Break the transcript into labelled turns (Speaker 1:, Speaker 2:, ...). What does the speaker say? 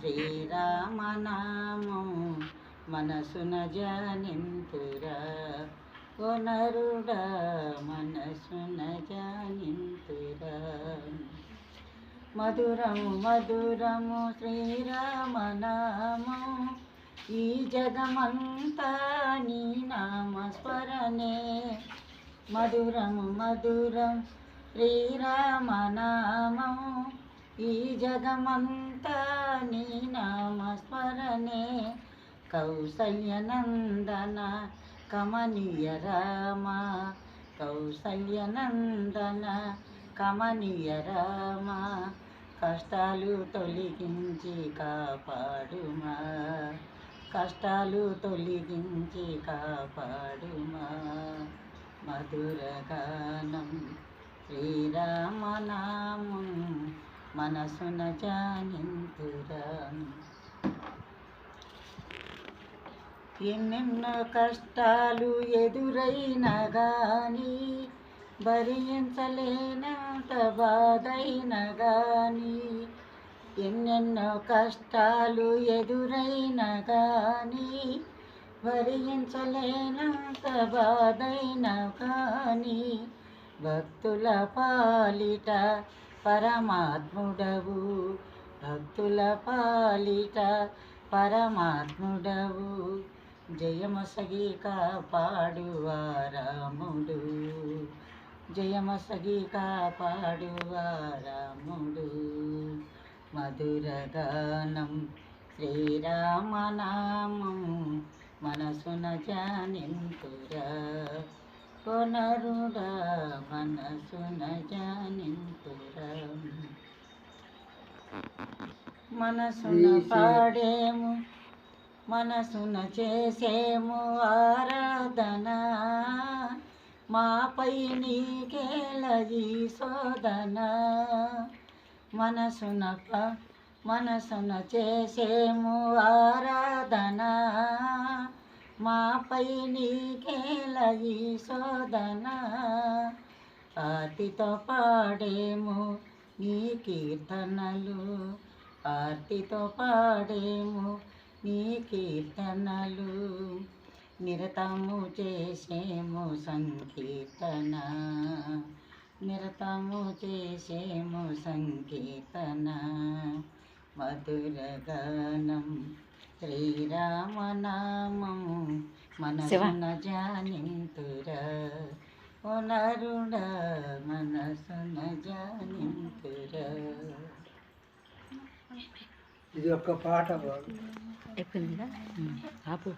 Speaker 1: శ్రీరామనామం మనసున జానింతురా. ఒనరుడా మనసున జానింతురా. మధురము మధురము శ్రీరామనామం ఈ జగమంతా నీ నామస్మరణే. మధురము మధురం శ్రీరామనామం ఈ జగమంతా నీ నామస్మరణే. కౌసల్యనందన కమనీయ రామ. కౌసల్యనందన కమనీయ రామ. కష్టాలు తొలగించి కాపాడుమా. కష్టాలు తొలగించి కాపాడుమా. మధురగానం శ్రీరామనామం మనసున జానింతురా ఎన్నెన్నో కష్టాలు ఎదురైనా కానీ భరించలేనంత బాధైనా కానీ ఎన్నెన్నో కష్టాలు ఎదురైన కానీ భరించలేనంత బాధైనా కానీ భక్తుల పాలిట పరమాత్ముడవు. భక్తుల పాలిట పరమాత్ముడవు. జయమసగి కాపాడువా రాముడు. జయమసగి కాపాడువా మధురగానం శ్రీరామనామం మనసున జానింతురా కొనరుడా మనసున జాని మనసున పాడేము మనసున చేసేము ఆరాధన. మాపై నీకేలది శోధన? మనసున మనసున చేసేము ఆరాధన. మాపై నీకేలది శోధన? ఆర్తితో పాడేము నీ కీర్తనలు. ఆర్తితో పాడేము నీ కీర్తనలు. నిరతము చేసేము సంకీర్తన. నిరతము చేసేము సంకీర్తన. మధురగానం శ్రీరామనామం మనసున జానింతురా. ఒనరుడా మనసున జానింతురా.
Speaker 2: ఇది ఒక్క పాట బాగు
Speaker 3: అయిపోయిందిగా? ఆపు.